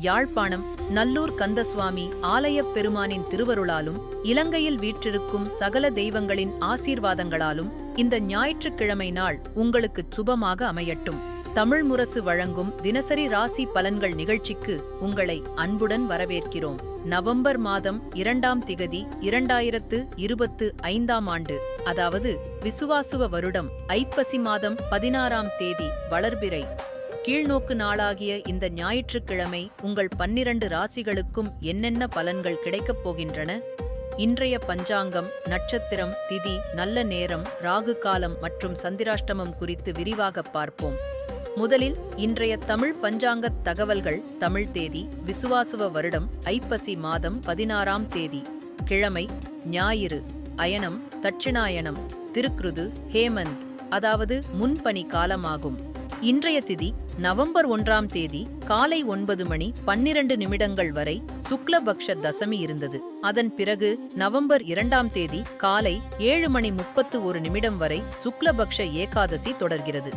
யாழ்ப்பாணம் நல்லூர் கந்தசுவாமி ஆலயப் பெருமானின் திருவருளாலும் இலங்கையில் வீற்றிருக்கும் சகல தெய்வங்களின் ஆசீர்வாதங்களாலும் இந்த ஞாயிற்றுக்கிழமை நாள் உங்களுக்குச் சுபமாக அமையட்டும். தமிழ் முரசு வழங்கும் தினசரி ராசி பலன்கள் நிகழ்ச்சிக்கு உங்களை அன்புடன் வரவேற்கிறோம். நவம்பர் மாதம் இரண்டாம் திகதி இரண்டாயிரத்து இருபத்து ஐந்தாம் ஆண்டு அதாவது விசுவாசுவ வருடம் ஐப்பசி மாதம் பதினாறாம் தேதி வளர்பிறை. கீழ்நோக்கு நாளாகிய இந்த ஞாயிற்றுக்கிழமை உங்கள் பன்னிரண்டு ராசிகளுக்கும் என்னென்ன பலன்கள் கிடைக்கப் போகின்றன? இன்றைய பஞ்சாங்கம் நட்சத்திரம் திதி நல்ல நேரம் ராகு காலம் மற்றும் சந்திராஷ்டமம் குறித்து விரிவாக பார்ப்போம். முதலில் இன்றைய தமிழ் பஞ்சாங்கத் தகவல்கள் தமிழ் தேதி விசுவாசுவ வருடம் ஐப்பசி மாதம் பதினாறாம் தேதி கிழமை ஞாயிறு அயனம் தட்சிணாயனம் திருக்ருது ஹேமந்த் அதாவது முன்பனி காலமாகும். இன்றைய திதி நவம்பர் ஒன்றாம் தேதி காலை ஒன்பது மணி பன்னிரண்டு நிமிடங்கள் வரை சுக்லபக்ஷ தசமி இருந்தது. அதன் பிறகு நவம்பர் இரண்டாம் தேதி காலை ஏழு மணி முப்பத்து ஒரு நிமிடம் வரை சுக்லபக்ஷ ஏகாதசி தொடர்கிறது.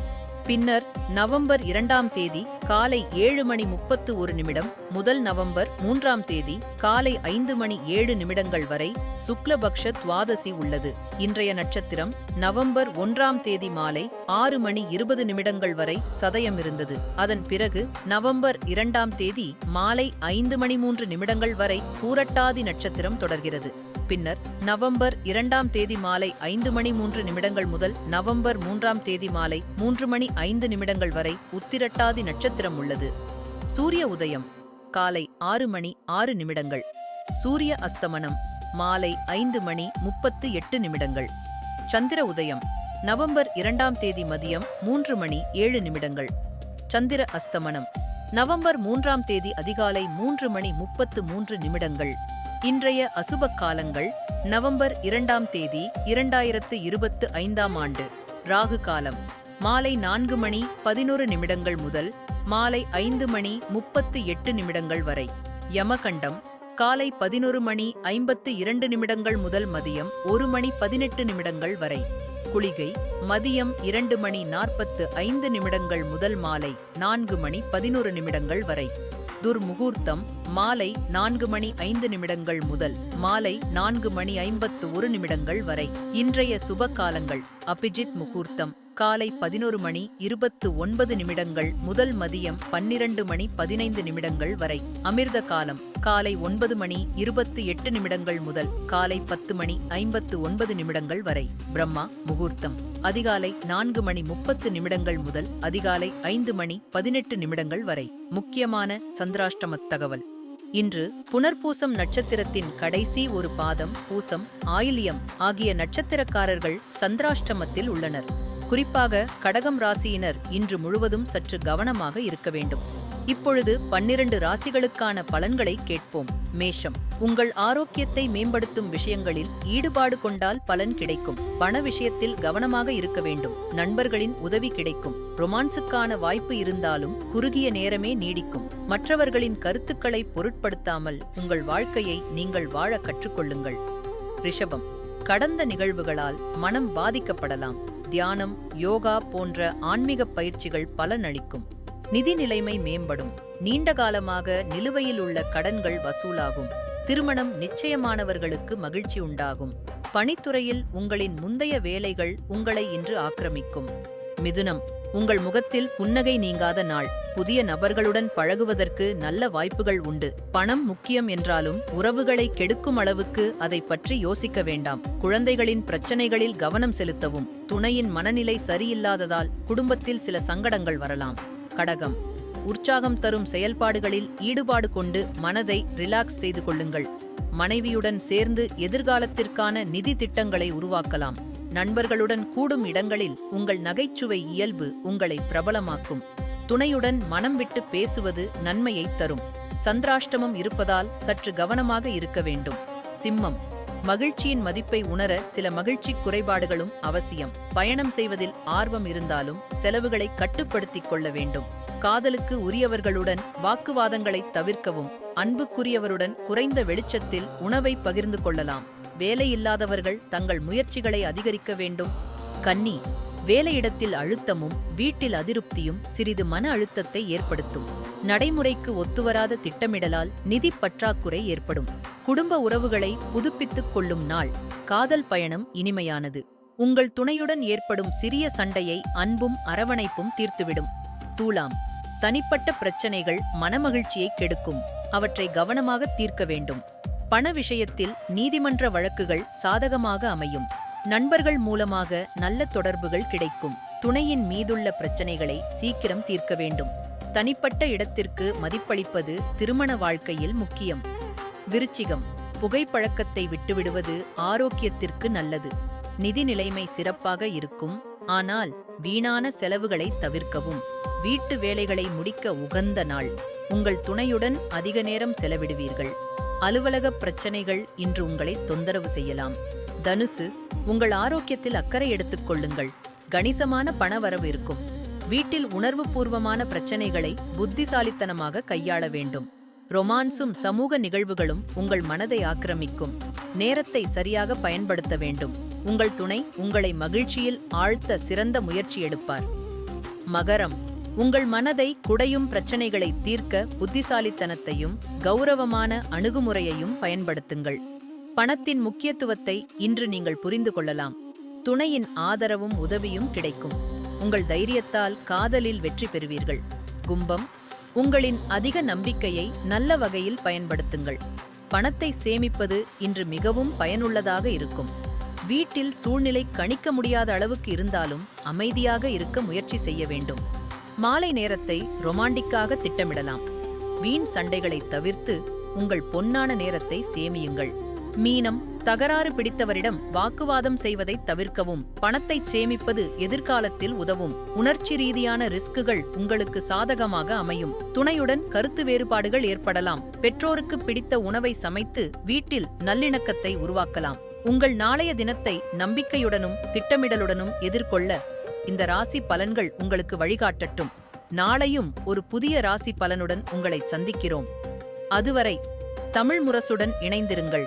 பின்னர் நவம்பர் இரண்டாம் தேதி காலை ஏழு மணி முப்பத்து ஒரு நிமிடம் முதல் நவம்பர் மூன்றாம் தேதி காலை ஐந்து மணி ஏழு நிமிடங்கள் வரை சுக்லபக்ஷ துவாதசி உள்ளது. இன்றைய நட்சத்திரம் நவம்பர் ஒன்றாம் தேதி மாலை ஆறு மணி இருபது நிமிடங்கள் வரை சதயம் இருந்தது. அதன் பிறகு நவம்பர் இரண்டாம் தேதி மாலை ஐந்து மணி மூன்று நிமிடங்கள் வரை பூரட்டாதி நட்சத்திரம் தொடர்கிறது. பின்னர் நவம்பர் இரண்டாம் தேதி மாலை ஐந்து மணி மூன்று நிமிடங்கள் முதல் நவம்பர் மூன்றாம் தேதி மாலை மூன்று மணி ஐந்து நிமிடங்கள் வரை உத்திரட்டாதி நட்சத்திரம் உள்ளது. சூரிய உதயம் காலை ஆறு மணி ஆறு நிமிடங்கள். சூரிய அஸ்தமனம் மாலை ஐந்து மணி முப்பத்து எட்டு நிமிடங்கள். சந்திர உதயம் நவம்பர் இரண்டாம் தேதி மதியம் மூன்று மணி ஏழு நிமிடங்கள். சந்திர அஸ்தமனம் நவம்பர் மூன்றாம் தேதி அதிகாலை மூன்று மணி முப்பத்து மூன்று நிமிடங்கள். இன்றைய அசுப காலங்கள் நவம்பர் இரண்டாம் தேதி இரண்டாயிரத்து இருபத்து ஐந்தாம் ஆண்டு. ராகு காலம். மாலை நான்கு மணி பதினோரு நிமிடங்கள் முதல் மாலை ஐந்து மணி முப்பத்து எட்டு நிமிடங்கள் வரை. யமகண்டம் காலை பதினொரு மணி ஐம்பத்து இரண்டு நிமிடங்கள் முதல் மதியம் ஒரு மணி பதினெட்டு நிமிடங்கள் வரை. குளிகை மதியம் இரண்டு மணி நாற்பத்து ஐந்து நிமிடங்கள் முதல் மாலை நான்கு மணி பதினோரு நிமிடங்கள் வரை. துர்முகூர்த்தம் மாலை நான்கு மணி ஐந்து நிமிடங்கள் முதல் மாலை நான்கு மணி ஐம்பத்து ஒரு நிமிடங்கள் வரை. இன்றைய சுப காலங்கள் அபிஜித் முகூர்த்தம். காலை பதினொரு மணி இருபத்து ஒன்பது நிமிடங்கள் முதல் மதியம் பன்னிரண்டு மணி பதினைந்து நிமிடங்கள் வரை. அமிர்த காலம் காலை ஒன்பது மணி இருபத்து எட்டு நிமிடங்கள் முதல் காலை பத்து மணி ஐம்பத்து ஒன்பது நிமிடங்கள் வரை. பிரம்மா முகூர்த்தம். அதிகாலை நான்கு மணி முப்பத்து நிமிடங்கள் முதல் அதிகாலை ஐந்து மணி பதினெட்டு நிமிடங்கள் வரை. முக்கியமான சந்திராஷ்டமத் தகவல். இன்று புனர்பூசம் நட்சத்திரத்தின் கடைசி ஒரு பாதம் பூசம் ஆயிலியம் ஆகிய நட்சத்திரக்காரர்கள் சந்திராஷ்டமத்தில் உள்ளனர். குறிப்பாக கடகம் ராசியினர் இன்று முழுவதும் சற்று கவனமாக இருக்க வேண்டும். இப்பொழுது பன்னிரண்டு ராசிகளுக்கான பலன்களை கேட்போம். மேஷம். உங்கள் ஆரோக்கியத்தை மேம்படுத்தும் விஷயங்களில் ஈடுபாடு கொண்டால் பலன் கிடைக்கும். பண விஷயத்தில் கவனமாக இருக்க வேண்டும். நண்பர்களின் உதவி கிடைக்கும். ரொமான்ஸுக்கான வாய்ப்பு இருந்தாலும் குறுகிய நேரமே நீடிக்கும். மற்றவர்களின் கருத்துக்களை பொருட்படுத்தாமல் உங்கள் வாழ்க்கையை நீங்கள் வாழ கற்றுக்கொள்ளுங்கள். ரிஷபம். கடந்த நிகழ்வுகளால் மனம் பாதிக்கப்படலாம். தியானம் யோகா போன்ற ஆன்மீக பயிற்சிகள் பலனளிக்கும். நிதி நிலைமை மேம்படும். நீண்ட காலமாக நிலுவையில் உள்ள கடன்கள் வசூலாகும். திருமணம் நிச்சயமானவர்களுக்கு மகிழ்ச்சி உண்டாகும். பணித்துறையில் உங்களின் முந்தைய வேலைகள் உங்களை இன்று ஆக்கிரமிக்கும். மிதுனம். உங்கள் முகத்தில் புன்னகை நீங்காத நாள். புதிய நபர்களுடன் பழகுவதற்கு நல்ல வாய்ப்புகள் உண்டு. பணம் முக்கியம் என்றாலும் உறவுகளை கெடுக்கும் அளவுக்கு அதை பற்றி யோசிக்க வேண்டாம். குழந்தைகளின் பிரச்சனைகளில் கவனம் செலுத்தவும். துணையின் மனநிலை சரியில்லாததால் குடும்பத்தில் சில சங்கடங்கள் வரலாம். கடகம். உற்சாகம் தரும் செயல்பாடுகளில் ஈடுபாடு கொண்டு மனதை ரிலாக்ஸ் செய்து கொள்ளுங்கள். மனைவியுடன் சேர்ந்து எதிர்காலத்திற்கான நிதி திட்டங்களை உருவாக்கலாம். நண்பர்களுடன் கூடும் இடங்களில் உங்கள் நகைச்சுவை இயல்பு உங்களை பிரபலமாக்கும். துணையுடன் மனம் விட்டு பேசுவது நன்மையை தரும். சந்திராஷ்டமம் இருப்பதால் சற்று கவனமாக இருக்க வேண்டும். சிம்மம். மகிழ்ச்சியின் மதிப்பை உணர சில மகிழ்ச்சி குறைபாடுகளும் அவசியம். பயணம் செய்வதில் ஆர்வம் இருந்தாலும் செலவுகளை கட்டுப்படுத்திக் கொள்ள வேண்டும். காதலுக்கு உரியவர்களுடன் வாக்குவாதங்களை தவிர்க்கவும் அன்புக்குரியவருடன் குறைந்த வெளிச்சத்தில் உணவை பகிர்ந்து கொள்ளலாம். வேலையில்லாதவர்கள் தங்கள் முயற்சிகளை அதிகரிக்க வேண்டும். கன்னி வேலையிடத்தில் அழுத்தமும் வீட்டில் அதிருப்தியும் சிறிது மன அழுத்தத்தை ஏற்படுத்தும். நடைமுறைக்கு ஒத்துவராத திட்டமிடலால் நிதி பற்றாக்குறை ஏற்படும். குடும்ப உறவுகளை புதுப்பித்துக் கொள்ளும் நாள் காதல் பயணம் இனிமையானது. உங்கள் துணையுடன் ஏற்படும் சிறிய சண்டையை அன்பும் அரவணைப்பும் தீர்த்துவிடும். தூலாம் தனிப்பட்ட பிரச்சனைகள் மனமகிழ்ச்சியை கெடுக்கும். அவற்றை கவனமாக தீர்க்க வேண்டும். பண விஷயத்தில் நீதிமன்ற வழக்குகள் சாதகமாக அமையும். நண்பர்கள் மூலமாக நல்ல தொடர்புகள் கிடைக்கும். துணையின் மீதுள்ள பிரச்சனைகளை சீக்கிரம் தீர்க்க வேண்டும். தனிப்பட்ட இடத்திற்கு மதிப்பளிப்பது திருமண வாழ்க்கையில் முக்கியம். விருச்சிகம். புகைப்பழக்கத்தை விட்டுவிடுவது ஆரோக்கியத்திற்கு நல்லது. நிதி நிலைமை சிறப்பாக இருக்கும். ஆனால் வீணான செலவுகளை தவிர்க்கவும். வீட்டு வேலைகளை முடிக்க உகந்த நாள். உங்கள் துணையுடன் அதிக நேரம் செலவிடுவீர்கள். அலுவலக பிரச்சனைகள் இன்று உங்களை தொந்தரவு செய்யலாம். தனுசு உங்கள் ஆரோக்கியத்தில் அக்கறை எடுத்துக் கொள்ளுங்கள். கணிசமான பணவரவு இருக்கும். வீட்டில் உணர்வுபூர்வமான பிரச்சனைகளை புத்திசாலித்தனமாக கையாள வேண்டும். ரொமான்ஸும் சமூக நிகழ்வுகளும் உங்கள் மனதை ஆக்கிரமிக்கும். நேரத்தை சரியாக பயன்படுத்த வேண்டும். உங்கள் துணை உங்களை மகிழ்ச்சியில் ஆழ்த்த சிறந்த முயற்சி எடுப்பார். மகரம். உங்கள் மனதை குடையும் பிரச்சனைகளை தீர்க்க புத்திசாலித்தனத்தையும் கௌரவமான அணுகுமுறையையும் பயன்படுத்துங்கள். பணத்தின் முக்கியத்துவத்தை இன்று நீங்கள் புரிந்து கொள்ளலாம். துணையின் ஆதரவும் உதவியும் கிடைக்கும். உங்கள் தைரியத்தால் காதலில் வெற்றி பெறுவீர்கள். கும்பம். உங்களின் அதிக நம்பிக்கையை நல்ல வகையில் பயன்படுத்துங்கள். பணத்தை சேமிப்பது இன்று மிகவும் பயனுள்ளதாக இருக்கும். வீட்டில் சூழ்நிலை கணிக்க முடியாத அளவுக்கு இருந்தாலும் அமைதியாக இருக்க முயற்சி செய்ய வேண்டும். மாலை நேரத்தை ரொமாண்டிக்காக திட்டமிடலாம். வீண் சண்டைகளை தவிர்த்து உங்கள் பொன்னான நேரத்தை சேமியுங்கள். மீனம் தகராறு பிடித்தவரிடம் வாக்குவாதம் செய்வதை தவிர்க்கவும் பணத்தை சேமிப்பது எதிர்காலத்தில் உதவும். உணர்ச்சி ரீதியான ரிஸ்குகள் உங்களுக்கு சாதகமாக அமையும். துணையுடன் கருத்து வேறுபாடுகள் ஏற்படலாம். பெற்றோருக்கு பிடித்த உணவை சமைத்து வீட்டில் நல்லிணக்கத்தை உருவாக்கலாம். உங்கள் நாளைய தினத்தை நம்பிக்கையுடனும் திட்டமிடலுடனும் எதிர்கொள்ள இந்த ராசி பலன்கள் உங்களுக்கு வழிகாட்டட்டும். நாளையும் ஒரு புதிய ராசி பலனுடன் உங்களை சந்திக்கிறோம். அதுவரை தமிழ் முரசுடன் இணைந்திருங்கள்.